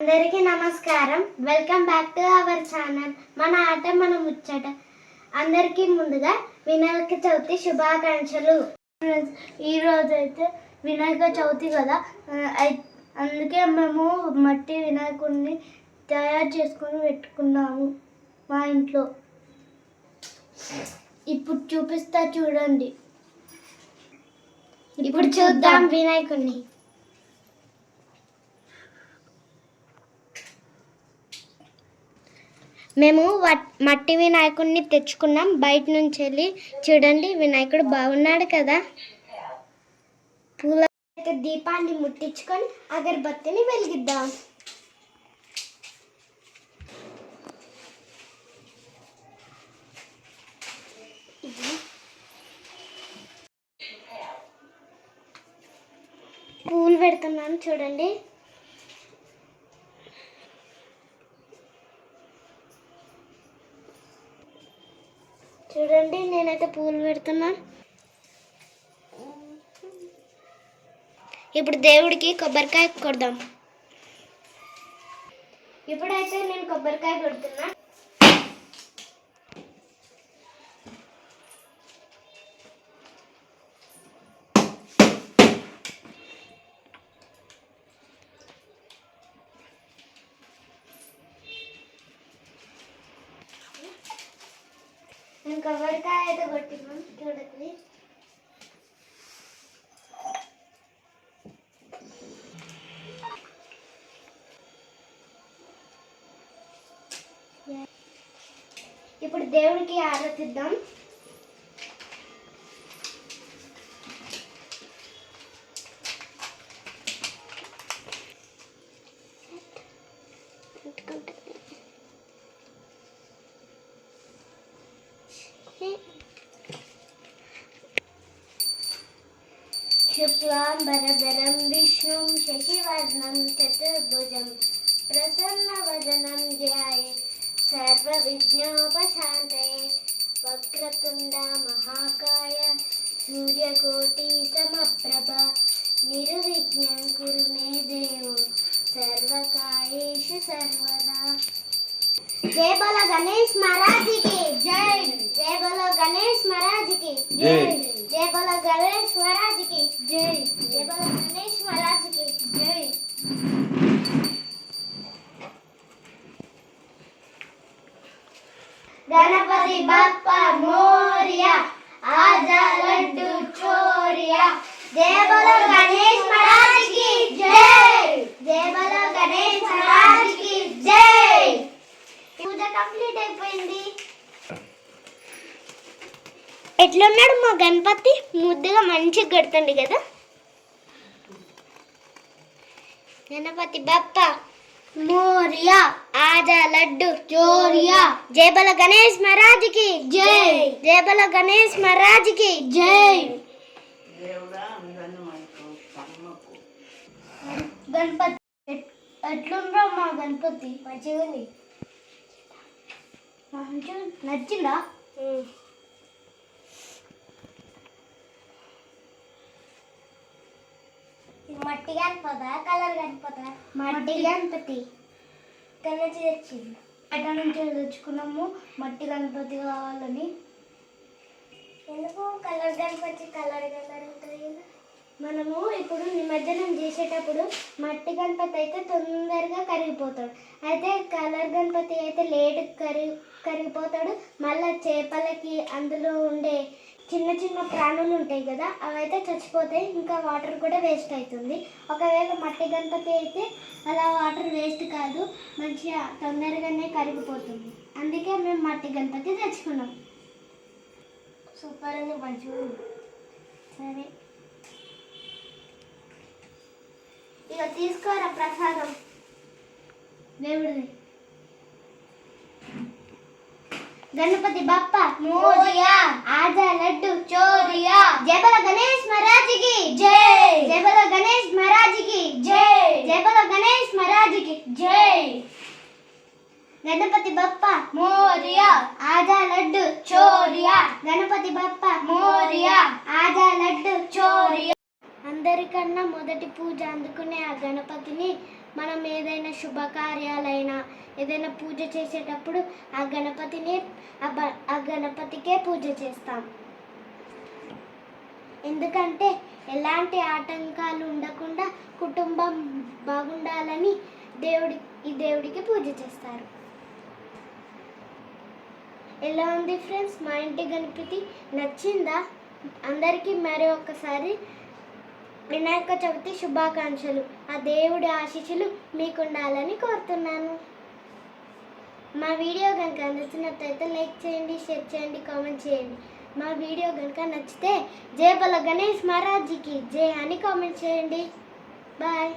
అందరికీ నమస్కారం. Welcome back to our channel మన ఆట మన ముచ్చట. అందరికీ ముందుగా వినాయక చవితి శుభాకాంక్షలు. ఈ రోజు అయితే వినాయక చవితి కదా. అందుకే మేము మట్టి వినాయకుడిని తయారు చేసుకొని పెట్టుకున్నాము మా ఇంట్లో. ఇప్పుడు చూపిస్తా చూడండి. ఇప్పుడు చూద్దాం. వినాయకుడిని. మేము మట్టి వినాయకుడిని తెచ్చుకున్నాం. బయట నుంచి వెళ్ళి చూడండి వినాయకుడు బాగున్నాడు కదా. పూల అయితే దీపాన్ని ముట్టించుకొని అగరబత్తిని వెలిగిద్దాం. పూలు పెడుతున్నాను చూడండి. చూడండి నేనైతే పూలు పెడుతున్నాను ఇప్పుడు దేవుడికి కొబ్బరికాయ కొడదాం. ఇప్పుడైతే నేను కొబ్బరికాయ కొడుతున్నా. నేను కొబ్బరికాయ అయితే కొట్టినాను చూడండి ఇప్పుడు దేవుడికి शुक्लां भरधरं विष्णुं शशिवर्णं चतुर्भुजं प्रसन्नवदनं ध्याये सर्वविघ्नोपशान्तये वक्रतुण्डा महाकाय सूर्यकोटिसमप्रभा निर्विघ्नं कुरु मे देव सर्वकायेषु सर्वदा जय बोलो गणेश महाराज की जय जय बोलो गणेश महाराज की जय जय बोलो गणेश महाराज की जय जय बोलो गणेश महाराज की जय गणपति बाप्पा मोरिया आजा लड्डू चोरिया जय बोलो गणेश महाराज की जय जय बोलो गणेश महाराज की जय పూజ కంప్లీట్ అయిపోయింది ఎట్లున్నాడు మా గణపతి? ముద్దుగా మంచిగా కడుతుంది కదా. గణపతి బప్ప మోరియా ఆజా లడ్డు చోరియా జై. బల గణేష్ మహారాజ్కి జై. జై బల గణేష్ మహారాజ్కి జై గణపతి ఎట్- ఎట్లుండ్రో మా గణపతి? మంచిగా ఉంది మంచిగా నచ్చిందా మట్టి గణపతి కలర్ గణపతి మట్టి గణపతి ఇక్కడ నుంచి తెచ్చింది? ఎక్కడ నుంచి తెచ్చుకున్నాము. మట్టి గణపతి కావాలని. ఎందుకు? కలర్ గణపతి కలర్ కలర్ ఉంటుంది మనము ఇప్పుడు నిమజ్జనం చేసేటప్పుడు మట్టి గణపతి అయితే తొందరగా కరిగిపోతాడు. అయితే కలర్ గణపతి అయితే లేట్ కరి కరిగిపోతాడు. మళ్ళీ చేపలకి అందులో ఉండే చిన్న ప్రాణులు ఉంటాయి కదా అవైతే చచ్చిపోతాయి. ఇంకా వాటర్ కూడా వేస్ట్ అవుతుంది. ఒకవేళ మట్టి గణపతి అయితే అలా వాటర్ వేస్ట్ కాదు మంచిగా తొందరగానే కరిగిపోతుంది. అందుకే మేము మట్టి గణపతి తెచ్చుకున్నాం. సూపర్ అని మంచిగా సరే. ఇక తీసుకోరా ప్రసాదం? దేవుడిది. గణపతి బప్ప మోరియా ఆజా లడ్డు. చోరియా జయబల గణేష్ మహారాజ్కి జై. జయబల గణేష్ మహారాజ్కి జై. జయబల గణేష్ మహారాజ్కి జై. గణపతి బప్ప మోరియా ఆజా లడ్డు. చోరియా గణపతి బప్ప మోరియా ఆజా లడ్డు. చోరియా అందరికన్నా మొదటి పూజ అందుకునే ఆ గణపతిని మనం ఏదైనా శుభకార్యాలైనా ఏదైనా పూజ చేసేటప్పుడు ఆ గణపతిని ఆ బ- ఆ గణపతికే పూజ చేస్తాం. ఎందుకంటే ఎలాంటి ఆటంకాలు ఉండకుండా కుటుంబం బాగుండాలని దేవుడి ఈ దేవుడికి పూజ చేస్తారు. ఎలా ఉంది ఫ్రెండ్స్? మా ఇంటి గణపతి నచ్చిందా? అందరికీ మరి ఒక్కసారి వినాయక చవితి శుభాకాంక్షలు. ఆ దేవుడి ఆశీస్సులు మీకు ఉండాలని కోరుతున్నాను. మా వీడియో కనుక నచ్చినట్లయితే లైక్ చేయండి షేర్ చేయండి కామెంట్ చేయండి. మా వీడియో కనుక నచ్చితే జయ బల గణేష్ మహారాజ్కి జయ అని కామెంట్ చేయండి. బాయ్.